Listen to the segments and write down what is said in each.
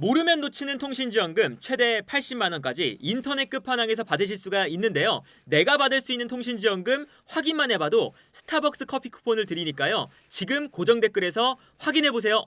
모르면 놓치는 통신지원금 최대 80만 원까지 인터넷 끝판왕에서 받으실 수가 있는데요. 내가 받을 수 있는 통신지원금 확인만 해봐도 스타벅스 커피 쿠폰을 드리니까요. 지금 고정 댓글에서 확인해 보세요.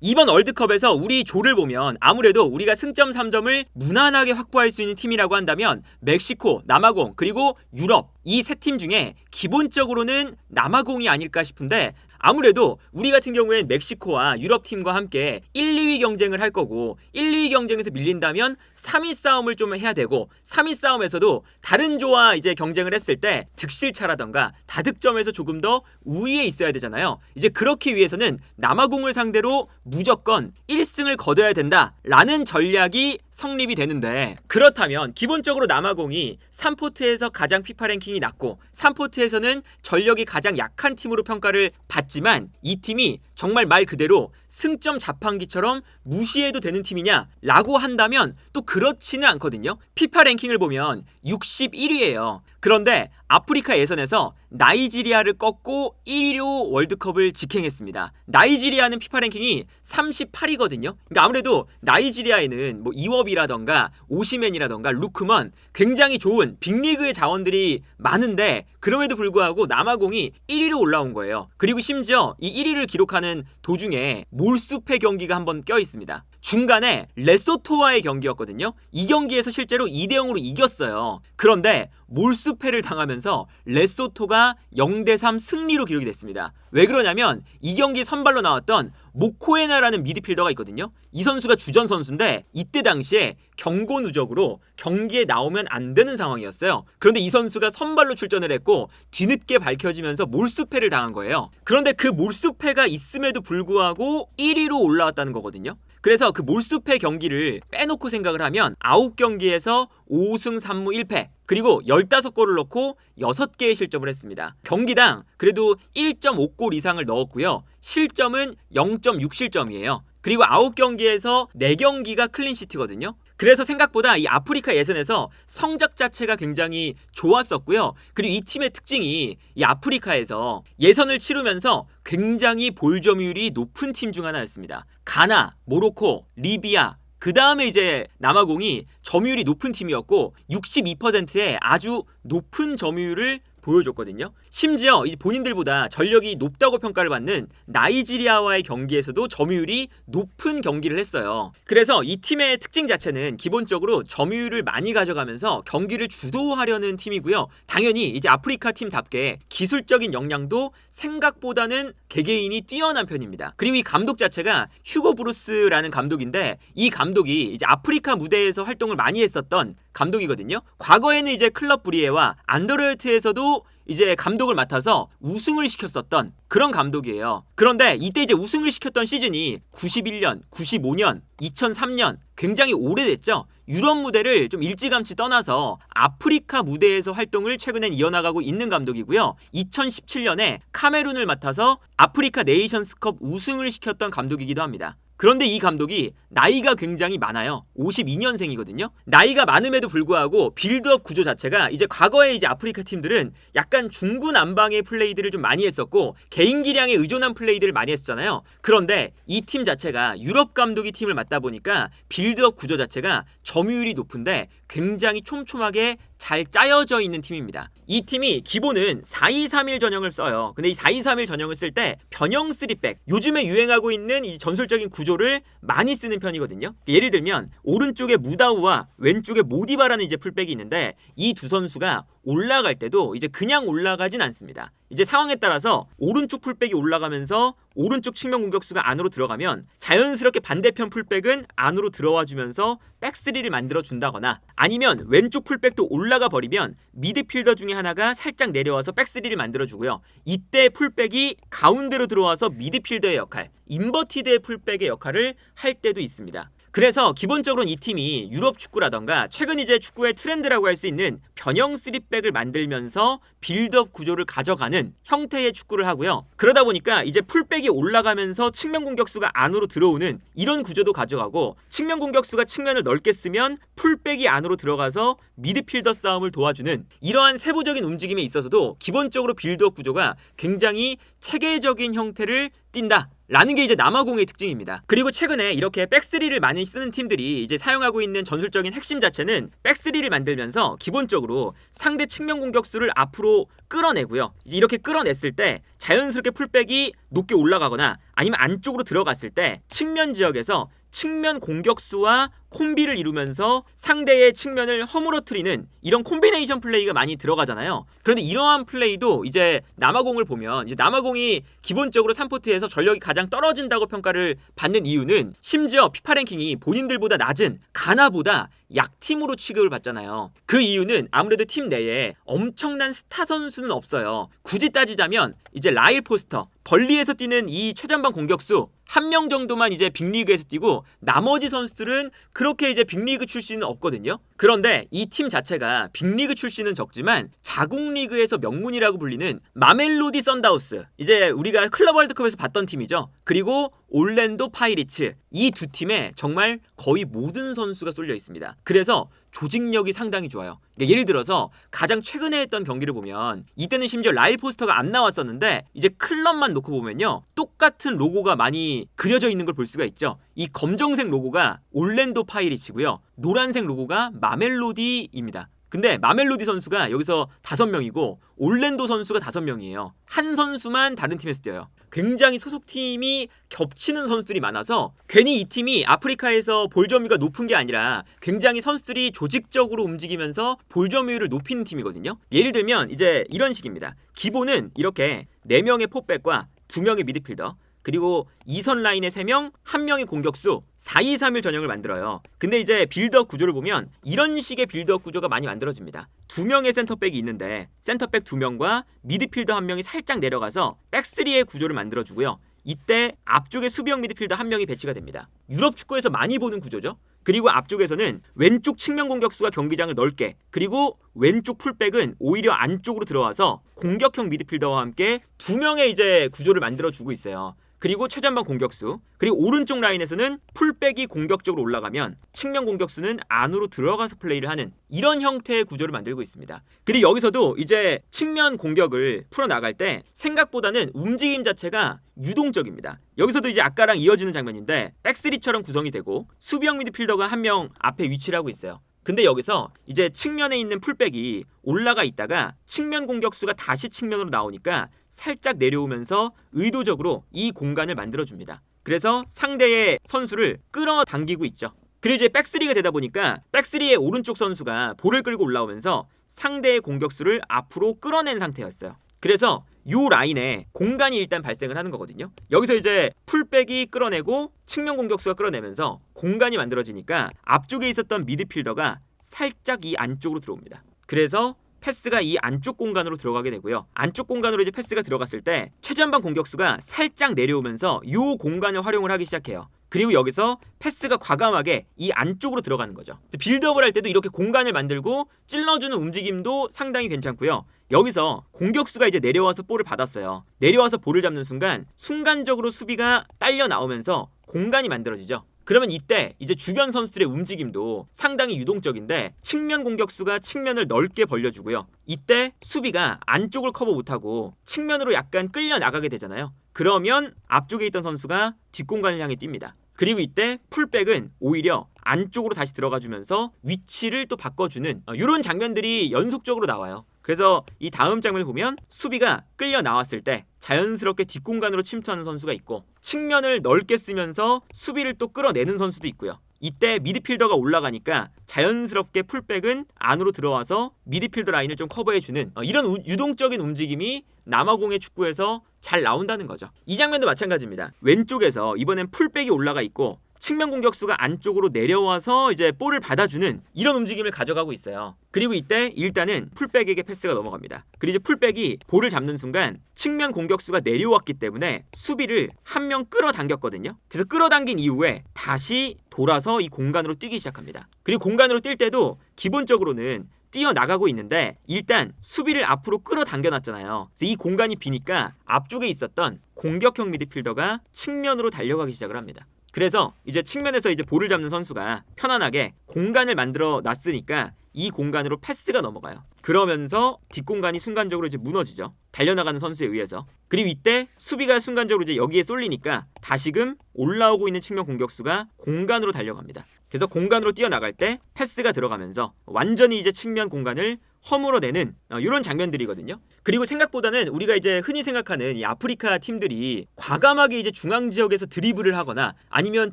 이번 월드컵에서 우리 조를 보면 아무래도 우리가 승점 3점을 무난하게 확보할 수 있는 팀이라고 한다면 멕시코, 남아공, 그리고 유럽 이 세 팀 중에 기본적으로는 남아공이 아닐까 싶은데 아무래도 우리 같은 경우엔 멕시코와 유럽 팀과 함께 1, 2위 경쟁을 할 거고 1, 2위 경쟁에서 밀린다면 3위 싸움을 좀 해야 되고 3위 싸움에서도 다른 조와 이제 경쟁을 했을 때 득실차라던가 다득점에서 조금 더 우위에 있어야 되잖아요. 이제 그렇기 위해서는 남아공을 상대로 무조건 1승을 거둬야 된다라는 전략이 성립이 되는데 그렇다면 기본적으로 남아공이 3포트에서 가장 피파 랭킹이 낮고 3포트에서는 전력이 가장 약한 팀으로 평가를 받지만 이 팀이 정말 말 그대로 승점 자판기처럼 무시해도 되는 팀이냐라고 한다면 또 그렇지는 않거든요. 피파 랭킹을 보면 61위예요. 그런데 아프리카 예선에서 나이지리아를 꺾고 1위로 월드컵을 직행했습니다. 나이지리아는 피파 랭킹이 38위거든요. 그러니까 아무래도 나이지리아에는 뭐 이워비라던가 오시맨이라던가 루크먼 굉장히 좋은 빅리그의 자원들이 많은데 그럼에도 불구하고 남아공이 1위로 올라온 거예요. 그리고 심지어 이 1위를 기록하는 도중에 몰수패 경기가 한번 껴 있습니다. 중간에 레소토와의 경기였거든요. 이 경기에서 실제로 2대 0으로 이겼어요. 그런데 몰수패를 당하면서 레소토가 0대 3 승리로 기록이 됐습니다. 왜 그러냐면 이 경기 선발로 나왔던 모코에나라는 미드필더가 있거든요. 이 선수가 주전 선수인데 이때 당시에 경고 누적으로 경기에 나오면 안 되는 상황이었어요. 그런데 이 선수가 선발로 출전을 했고 뒤늦게 밝혀지면서 몰수패를 당한 거예요. 그런데 그 몰수패가 있음에도 불구하고 1위로 올라왔다는 거거든요. 그래서 그 몰수패 경기를 빼놓고 생각을 하면 9경기에서 5승 3무 1패 그리고 15골을 넣고 6개의 실점을 했습니다. 경기당 그래도 1.5골 이상을 넣었고요. 실점은 0.6실점이에요. 그리고 9경기에서 4경기가 클린시트거든요. 그래서 생각보다 이 아프리카 예선에서 성적 자체가 굉장히 좋았었고요. 그리고 이 팀의 특징이 이 아프리카에서 예선을 치르면서 굉장히 볼 점유율이 높은 팀 중 하나였습니다. 가나, 모로코, 리비아, 그 다음에 이제 남아공이 점유율이 높은 팀이었고 62%의 아주 높은 점유율을 보여줬거든요. 심지어 이제 본인들보다 전력이 높다고 평가를 받는 나이지리아와의 경기에서도 점유율이 높은 경기를 했어요. 그래서 이 팀의 특징 자체는 기본적으로 점유율을 많이 가져가면서 경기를 주도하려는 팀이고요. 당연히 이제 아프리카 팀답게 기술적인 역량도 생각보다는 개개인이 뛰어난 편입니다. 그리고 이 감독 자체가 휴고 브루스라는 감독인데 이 감독이 이제 아프리카 무대에서 활동을 많이 했었던 감독이거든요. 과거에는 이제 클럽 브리에와 안더르트에서도 이제 감독을 맡아서 우승을 시켰었던 그런 감독이에요. 그런데 이때 이제 우승을 시켰던 시즌이 91년, 95년, 2003년 굉장히 오래됐죠. 유럽 무대를 좀 일찌감치 떠나서 아프리카 무대에서 활동을 최근엔 이어나가고 있는 감독이고요. 2017년에 카메룬을 맡아서 아프리카 네이션스컵 우승을 시켰던 감독이기도 합니다. 그런데 이 감독이 나이가 굉장히 많아요. 52년생이거든요. 나이가 많음에도 불구하고 빌드업 구조 자체가 이제 과거에 이제 아프리카 팀들은 약간 중구 난방의 플레이들을 좀 많이 했었고 개인 기량에 의존한 플레이들을 많이 했었잖아요. 그런데 이 팀 자체가 유럽 감독이 팀을 맡다 보니까 빌드업 구조 자체가 점유율이 높은데 굉장히 촘촘하게 잘 짜여져 있는 팀입니다. 이 팀이 기본은 4-2-3-1 전형을 써요. 근데 이 4-2-3-1 전형을 쓸 때 변형 3백 요즘에 유행하고 있는 이 전술적인 구조를 많이 쓰는 편이거든요. 예를 들면 오른쪽에 무다우와 왼쪽에 모디바라는 이제 풀백이 있는데 이 두 선수가 올라갈 때도 이제 그냥 올라가진 않습니다. 이제 상황에 따라서 오른쪽 풀백이 올라가면서 오른쪽 측면 공격수가 안으로 들어가면 자연스럽게 반대편 풀백은 안으로 들어와 주면서 백스리를 만들어 준다거나 아니면 왼쪽 풀백도 올라가 버리면 미드필더 중에 하나가 살짝 내려와서 백스리를 만들어 주고요. 이때 풀백이 가운데로 들어와서 미드필더의 역할, 인버티드의 풀백의 역할을 할 때도 있습니다. 그래서 기본적으로는 이 팀이 유럽 축구라던가 최근 이제 축구의 트렌드라고 할 수 있는 변형 3백을 만들면서 빌드업 구조를 가져가는 형태의 축구를 하고요. 그러다 보니까 이제 풀백이 올라가면서 측면 공격수가 안으로 들어오는 이런 구조도 가져가고 측면 공격수가 측면을 넓게 쓰면 풀백이 안으로 들어가서 미드필더 싸움을 도와주는 이러한 세부적인 움직임에 있어서도 기본적으로 빌드업 구조가 굉장히 체계적인 형태를 띈다. 라는 게 이제 남아공의 특징입니다. 그리고 최근에 이렇게 백스리를 많이 쓰는 팀들이 이제 사용하고 있는 전술적인 핵심 자체는 백스리를 만들면서 기본적으로 상대 측면 공격수를 앞으로 끌어내고요. 이렇게 끌어냈을 때 자연스럽게 풀백이 높게 올라가거나 아니면 안쪽으로 들어갔을 때 측면 지역에서 측면 공격수와 콤비를 이루면서 상대의 측면을 허물어뜨리는 이런 콤비네이션 플레이가 많이 들어가잖아요. 그런데 이러한 플레이도 이제 남아공을 보면 이제 남아공이 기본적으로 3포트에서 전력이 가장 떨어진다고 평가를 받는 이유는 심지어 피파 랭킹이 본인들보다 낮은 가나보다 약팀으로 취급을 받잖아요. 그 이유는 아무래도 팀 내에 엄청난 스타 선수는 없어요. 굳이 따지자면 이제 라일 포스터 벌리에서 뛰는 이 최전방 공격수 한 명 정도만 이제 빅리그에서 뛰고 나머지 선수들은 그렇게 이제 빅리그 출신은 없거든요. 그런데 이 팀 자체가 빅리그 출신은 적지만 자국 리그에서 명문이라고 불리는 마멜로디 썬다우스 이제 우리가 클럽 월드컵에서 봤던 팀이죠. 그리고 올랜도 파이리츠 이 두 팀에 정말 거의 모든 선수가 쏠려 있습니다. 그래서 조직력이 상당히 좋아요. 그러니까 예를 들어서 가장 최근에 했던 경기를 보면 이때는 심지어 라일 포스터가 안 나왔었는데 이제 클럽만 놓고 보면요 똑같은 로고가 많이 그려져 있는 걸 볼 수가 있죠. 이 검정색 로고가 올랜도 파이리츠고요. 노란색 로고가 마멜로디입니다. 근데 마멜로디 선수가 여기서 다섯 명이고 올랜도 선수가 다섯 명이에요. 한 선수만 다른 팀에서 뛰어요. 굉장히 소속팀이 겹치는 선수들이 많아서 괜히 이 팀이 아프리카에서 볼 점유가 높은 게 아니라 굉장히 선수들이 조직적으로 움직이면서 볼 점유율을 높이는 팀이거든요. 예를 들면 이제 이런 식입니다. 기본은 이렇게 4명의 포백과 2명의 미드필더 그리고 2선 라인에 3명, 1명의 공격수 4-2-3-1 전형을 만들어요. 근데 이제 빌드업 구조를 보면 이런 식의 빌드업 구조가 많이 만들어집니다. 두 명의 센터백이 있는데 센터백 두 명과 미드필더 한 명이 살짝 내려가서 백스리의 구조를 만들어 주고요. 이때 앞쪽에 수비형 미드필더 한 명이 배치가 됩니다. 유럽 축구에서 많이 보는 구조죠. 그리고 앞쪽에서는 왼쪽 측면 공격수가 경기장을 넓게 그리고 왼쪽 풀백은 오히려 안쪽으로 들어와서 공격형 미드필더와 함께 두 명의 이제 구조를 만들어 주고 있어요. 그리고 최전방 공격수 그리고 오른쪽 라인에서는 풀백이 공격적으로 올라가면 측면 공격수는 안으로 들어가서 플레이를 하는 이런 형태의 구조를 만들고 있습니다. 그리고 여기서도 이제 측면 공격을 풀어 나갈 때 생각보다는 움직임 자체가 유동적입니다. 여기서도 이제 아까랑 이어지는 장면인데 백스리처럼 구성이 되고 수비형 미드필더가 한 명 앞에 위치를 하고 있어요. 근데 여기서 이제 측면에 있는 풀백이 올라가 있다가 측면 공격수가 다시 측면으로 나오니까 살짝 내려오면서 의도적으로 이 공간을 만들어줍니다. 그래서 상대의 선수를 끌어당기고 있죠. 그리고 이제 백스리가 되다 보니까 백스리의 오른쪽 선수가 볼을 끌고 올라오면서 상대의 공격수를 앞으로 끌어낸 상태였어요. 그래서 요 라인에 공간이 일단 발생을 하는 거거든요. 여기서 이제 풀백이 끌어내고 측면 공격수가 끌어내면서 공간이 만들어지니까 앞쪽에 있었던 미드필더가 살짝 이 안쪽으로 들어옵니다. 그래서 패스가 이 안쪽 공간으로 들어가게 되고요. 안쪽 공간으로 이제 패스가 들어갔을 때 최전방 공격수가 살짝 내려오면서 요 공간을 활용을 하기 시작해요. 그리고 여기서 패스가 과감하게 이 안쪽으로 들어가는 거죠. 빌드업을 할 때도 이렇게 공간을 만들고 찔러주는 움직임도 상당히 괜찮고요. 여기서 공격수가 이제 내려와서 볼을 받았어요. 내려와서 볼을 잡는 순간 순간적으로 수비가 딸려 나오면서 공간이 만들어지죠. 그러면 이때 이제 주변 선수들의 움직임도 상당히 유동적인데 측면 공격수가 측면을 넓게 벌려주고요. 이때 수비가 안쪽을 커버 못하고 측면으로 약간 끌려 나가게 되잖아요. 그러면 앞쪽에 있던 선수가 뒷공간을 향해 뜁니다. 그리고 이때 풀백은 오히려 안쪽으로 다시 들어가 주면서 위치를 또 바꿔주는 이런 장면들이 연속적으로 나와요. 그래서 이 다음 장면을 보면 수비가 끌려 나왔을 때 자연스럽게 뒷공간으로 침투하는 선수가 있고 측면을 넓게 쓰면서 수비를 또 끌어내는 선수도 있고요. 이때 미드필더가 올라가니까 자연스럽게 풀백은 안으로 들어와서 미드필더 라인을 좀 커버해주는 어, 이런 우, 유동적인 움직임이 남아공의 축구에서 잘 나온다는 거죠. 이 장면도 마찬가지입니다. 왼쪽에서 이번엔 풀백이 올라가 있고 측면 공격수가 안쪽으로 내려와서 이제 볼을 받아주는 이런 움직임을 가져가고 있어요. 그리고 이때 일단은 풀백에게 패스가 넘어갑니다. 그리고 이제 풀백이 볼을 잡는 순간 측면 공격수가 내려왔기 때문에 수비를 한 명 끌어당겼거든요. 그래서 끌어당긴 이후에 다시 돌아서 이 공간으로 뛰기 시작합니다. 그리고 공간으로 뛸 때도 기본적으로는 뛰어나가고 있는데 일단 수비를 앞으로 끌어당겨 놨잖아요. 그래서 이 공간이 비니까 앞쪽에 있었던 공격형 미드필더가 측면으로 달려가기 시작을 합니다. 그래서 이제 측면에서 이제 볼을 잡는 선수가 편안하게 공간을 만들어 놨으니까 이 공간으로 패스가 넘어가요. 그러면서 뒷공간이 순간적으로 이제 무너지죠. 달려나가는 선수에 의해서. 그리고 이때 수비가 순간적으로 이제 여기에 쏠리니까 다시금 올라오고 있는 측면 공격수가 공간으로 달려갑니다. 그래서 공간으로 뛰어나갈 때 패스가 들어가면서 완전히 이제 측면 공간을 허물어내는 어, 이런 장면들이거든요. 그리고 생각보다는 우리가 이제 흔히 생각하는 이 아프리카 팀들이 과감하게 이제 중앙 지역에서 드리블을 하거나 아니면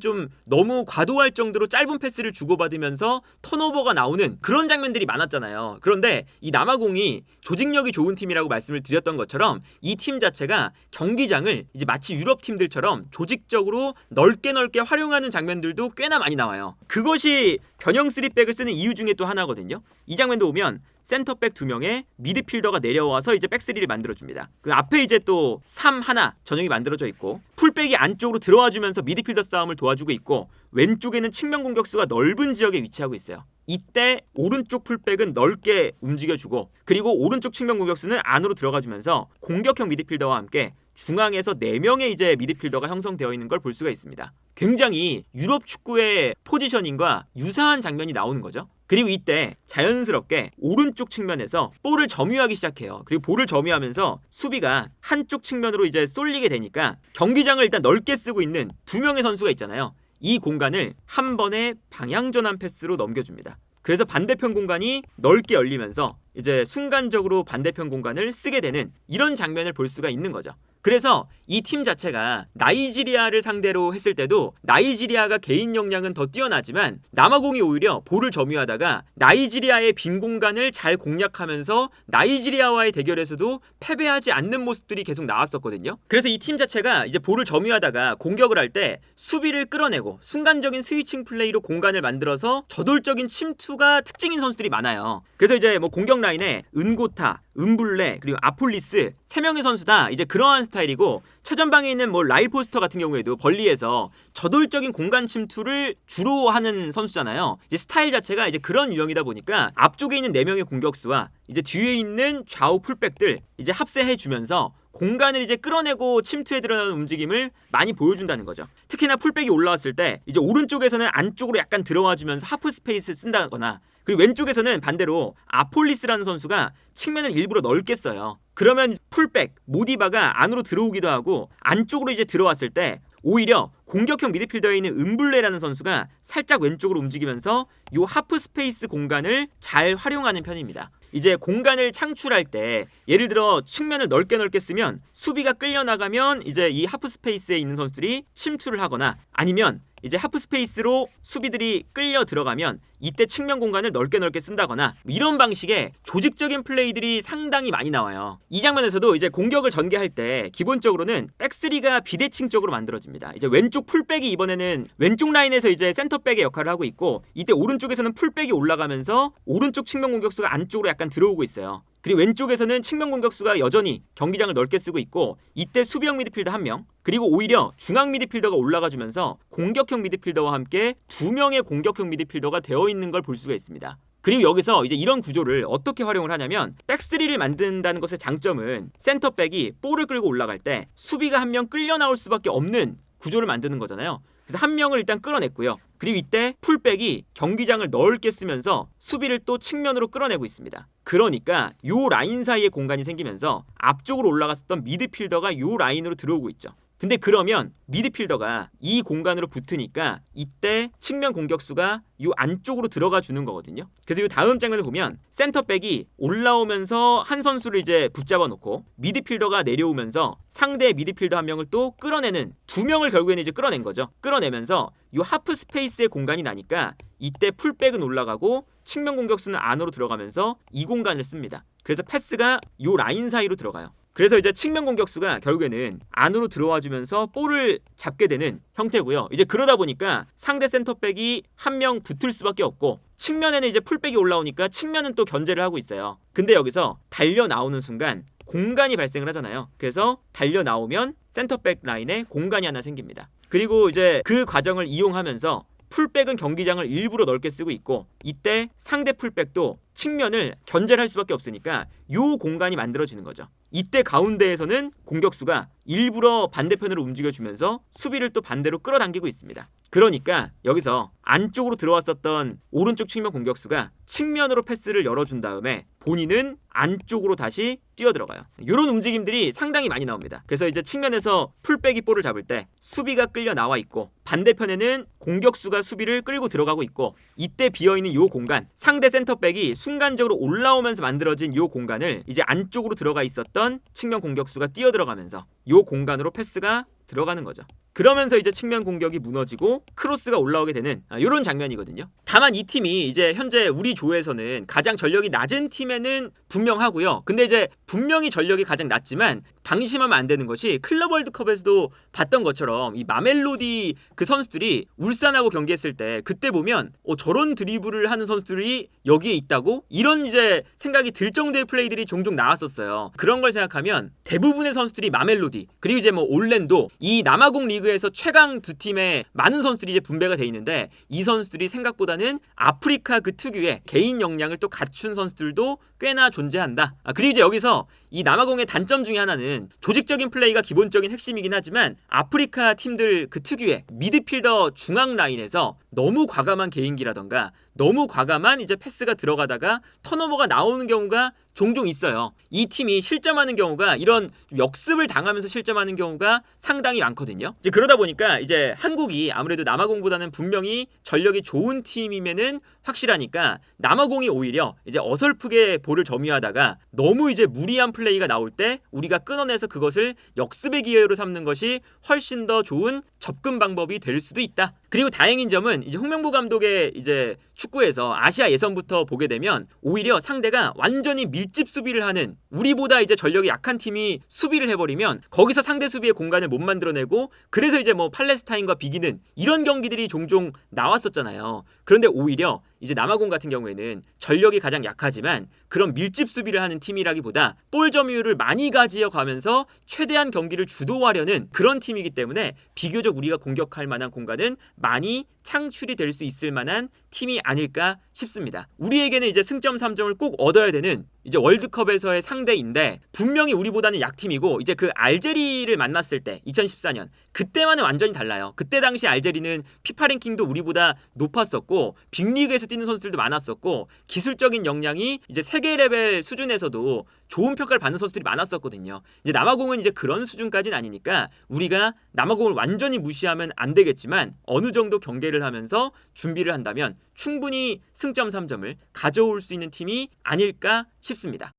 좀 너무 과도할 정도로 짧은 패스를 주고받으면서 턴오버가 나오는 그런 장면들이 많았잖아요. 그런데 이 남아공이 조직력이 좋은 팀이라고 말씀을 드렸던 것처럼 이 팀 자체가 경기장을 이제 마치 유럽 팀들처럼 조직적으로 넓게 넓게 활용하는 장면들도 꽤나 많이 나와요. 그것이 변형 3백을 쓰는 이유 중에 또 하나거든요. 이 장면도 보면 센터백 두 명에 미드필더가 내려와서 이제 백스리를 만들어줍니다. 그 앞에 이제 또 3 하나 전형이 만들어져 있고 풀백이 안쪽으로 들어와주면서 미드필더 싸움을 도와주고 있고 왼쪽에는 측면 공격수가 넓은 지역에 위치하고 있어요. 이때 오른쪽 풀백은 넓게 움직여주고 그리고 오른쪽 측면 공격수는 안으로 들어가주면서 공격형 미드필더와 함께 중앙에서 4명의 이제 미드필더가 형성되어 있는 걸 볼 수가 있습니다. 굉장히 유럽 축구의 포지셔닝과 유사한 장면이 나오는 거죠. 그리고 이때 자연스럽게 오른쪽 측면에서 볼을 점유하기 시작해요. 그리고 볼을 점유하면서 수비가 한쪽 측면으로 이제 쏠리게 되니까 경기장을 일단 넓게 쓰고 있는 두 명의 선수가 있잖아요. 이 공간을 한 번에 방향 전환 패스로 넘겨줍니다. 그래서 반대편 공간이 넓게 열리면서 이제 순간적으로 반대편 공간을 쓰게 되는 이런 장면을 볼 수가 있는 거죠. 그래서 이 팀 자체가 나이지리아를 상대로 했을 때도 나이지리아가 개인 역량은 더 뛰어나지만 남아공이 오히려 볼을 점유하다가 나이지리아의 빈 공간을 잘 공략하면서 나이지리아와의 대결에서도 패배하지 않는 모습들이 계속 나왔었거든요. 그래서 이 팀 자체가 이제 볼을 점유하다가 공격을 할 때 수비를 끌어내고 순간적인 스위칭 플레이로 공간을 만들어서 저돌적인 침투가 특징인 선수들이 많아요. 그래서 이제 뭐 공격 라인에 은고타, 은블레 그리고 아폴리스 세 명의 선수 다 이제 그러한 스타일이고 최전방에 있는 뭐 라일 포스터 같은 경우에도 벌리에서 저돌적인 공간 침투를 주로 하는 선수잖아요. 이제 스타일 자체가 이제 그런 유형이다 보니까 앞쪽에 있는 네 명의 공격수와 이제 뒤에 있는 좌우 풀백들 이제 합세해 주면서 공간을 이제 끌어내고 침투에 들어가는 움직임을 많이 보여준다는 거죠. 특히나 풀백이 올라왔을 때 이제 오른쪽에서는 안쪽으로 약간 들어와 주면서 하프 스페이스를 쓴다거나 그리고 왼쪽에서는 반대로 아폴리스라는 선수가 측면을 일부러 넓게 써요. 그러면 풀백 모디바가 안으로 들어오기도 하고 안쪽으로 이제 들어왔을 때 오히려 공격형 미드필더에 있는 은블레라는 선수가 살짝 왼쪽으로 움직이면서 요 하프 스페이스 공간을 잘 활용하는 편입니다. 이제 공간을 창출할 때 예를 들어 측면을 넓게 넓게 쓰면 수비가 끌려 나가면 이제 이 하프 스페이스에 있는 선수들이 침투를 하거나 아니면 이제 하프 스페이스로 수비들이 끌려 들어가면 이때 측면 공간을 넓게 넓게 쓴다거나 뭐 이런 방식의 조직적인 플레이들이 상당히 많이 나와요. 이 장면에서도 이제 공격을 전개할 때 기본적으로는 백스리가 비대칭 쪽으로 만들어집니다. 이제 왼쪽 풀백이 이번에는 왼쪽 라인에서 이제 센터백의 역할을 하고 있고 이때 오른쪽에서는 풀백이 올라가면서 오른쪽 측면 공격수가 안쪽으로 약간 들어오고 있어요. 그리고 왼쪽에서는 측면 공격수가 여전히 경기장을 넓게 쓰고 있고 이때 수비형 미드필더 한 명, 그리고 오히려 중앙 미드필더가 올라가 주면서 공격형 미드필더와 함께 두 명의 공격형 미드필더가 되어 있는 걸 볼 수가 있습니다. 그리고 여기서 이제 이런 구조를 어떻게 활용을 하냐면 백스리를 만든다는 것의 장점은 센터백이 볼을 끌고 올라갈 때 수비가 한 명 끌려 나올 수밖에 없는 구조를 만드는 거잖아요. 그래서 한 명을 일단 끌어냈고요. 그리고 이때 풀백이 경기장을 넓게 쓰면서 수비를 또 측면으로 끌어내고 있습니다. 그러니까 요 라인 사이에 공간이 생기면서 앞쪽으로 올라갔었던 미드필더가 요 라인으로 들어오고 있죠. 근데 그러면 미드필더가 이 공간으로 붙으니까 이때 측면 공격수가 이 안쪽으로 들어가 주는 거거든요. 그래서 이 다음 장면을 보면 센터백이 올라오면서 한 선수를 이제 붙잡아 놓고 미드필더가 내려오면서 상대 미드필더 한 명을 또 끌어내는 두 명을 결국에는 이제 끌어낸 거죠. 끌어내면서 이 하프 스페이스의 공간이 나니까 이때 풀백은 올라가고 측면 공격수는 안으로 들어가면서 이 공간을 씁니다. 그래서 패스가 이 라인 사이로 들어가요. 그래서 이제 측면 공격수가 결국에는 안으로 들어와 주면서 볼을 잡게 되는 형태고요. 이제 그러다 보니까 상대 센터백이 한 명 붙을 수밖에 없고 측면에는 이제 풀백이 올라오니까 측면은 또 견제를 하고 있어요. 근데 여기서 달려 나오는 순간 공간이 발생을 하잖아요. 그래서 달려 나오면 센터백 라인에 공간이 하나 생깁니다. 그리고 이제 그 과정을 이용하면서 풀백은 경기장을 일부러 넓게 쓰고 있고 이때 상대 풀백도 측면을 견제를 할 수밖에 없으니까 요 공간이 만들어지는 거죠. 이때 가운데에서는 공격수가 일부러 반대편으로 움직여주면서 수비를 또 반대로 끌어당기고 있습니다. 그러니까 여기서 안쪽으로 들어왔었던 오른쪽 측면 공격수가 측면으로 패스를 열어준 다음에 본인은 안쪽으로 다시 뛰어 들어가요. 이런 움직임들이 상당히 많이 나옵니다. 그래서 이제 측면에서 풀백이 볼을 잡을 때 수비가 끌려 나와 있고 반대편에는 공격수가 수비를 끌고 들어가고 있고 이때 비어 있는 요 공간 상대 센터백이 순간적으로 올라오면서 만들어진 요 공간을 이제 안쪽으로 들어가 있었던 측면 공격수가 뛰어 들어가면서 요 공간으로 패스가 들어가는 거죠. 그러면서 이제 측면 공격이 무너지고 크로스가 올라오게 되는 이런 장면이거든요. 다만 이 팀이 이제 현재 우리 조에서는 가장 전력이 낮은 팀에 는 분명하고요. 근데 이제 분명히 전력이 가장 낮지만 방심하면 안 되는 것이 클럽 월드컵에서도 봤던 것처럼 이 마멜로디 그 선수들이 울산하고 경기했을 때 그때 보면 어, 저런 드리블을 하는 선수들이 여기에 있다고 이런 이제 생각이 들 정도의 플레이들이 종종 나왔었어요. 그런 걸 생각하면 대부분의 선수들이 마멜로디 그리고 이제 뭐 올랜도 이 남아공 리그에서 최강 두 팀에 많은 선수들이 이제 분배가 돼 있는데 이 선수들이 생각보다는 아프리카 그 특유의 개인 역량을 또 갖춘 선수들도 꽤나 존재한다. 아, 그리고 이제 여기서 이 남아공의 단점 중에 하나는 조직적인 플레이가 기본적인 핵심이긴 하지만 아프리카 팀들 그 특유의 미드필더 중앙 라인에서 너무 과감한 개인기라던가 너무 과감한 이제 패스가 들어가다가 턴오버가 나오는 경우가 종종 있어요. 이 팀이 실점하는 경우가 이런 역습을 당하면서 실점하는 경우가 상당히 많거든요. 이제 그러다 보니까 이제 한국이 아무래도 남아공보다는 분명히 전력이 좋은 팀이면은 확실하니까 남아공이 오히려 이제 어설프게 볼을 점유하다가 너무 이제 무리한 플레이가 나올 때 우리가 끊어내서 그것을 역습의 기회로 삼는 것이 훨씬 더 좋은 접근 방법이 될 수도 있다. 그리고 다행인 점은 이제 홍명보 감독의 이제 축구에서 아시아 예선부터 보게 되면 오히려 상대가 완전히 밀집 수비를 하는 우리보다 이제 전력이 약한 팀이 수비를 해버리면 거기서 상대 수비의 공간을 못 만들어내고 그래서 이제 뭐 팔레스타인과 비기는 이런 경기들이 종종 나왔었잖아요. 그런데 오히려 이제 남아공 같은 경우에는 전력이 가장 약하지만 그런 밀집 수비를 하는 팀이라기보다 볼 점유율을 많이 가지어 가면서 최대한 경기를 주도하려는 그런 팀이기 때문에 비교적 우리가 공격할 만한 공간은 많이 창출이 될 수 있을 만한 팀이 아닐까 싶습니다. 우리에게는 이제 승점 3점을 꼭 얻어야 되는 이제 월드컵에서의 상대인데 분명히 우리보다는 약팀이고 이제 그 알제리를 만났을 때 2014년 그때와는 완전히 달라요. 그때 당시 알제리는 피파 랭킹도 우리보다 높았었고 빅리그에서 뛰는 선수들도 많았었고 기술적인 역량이 이제 세계 레벨 수준에서도 좋은 평가를 받는 선수들이 많았었거든요. 이제 남아공은 이제 그런 수준까지는 아니니까 우리가 남아공을 완전히 무시하면 안 되겠지만 어느 정도 경계를 하면서 준비를 한다면 충분히 승점 3점을 가져올 수 있는 팀이 아닐까 싶습니다.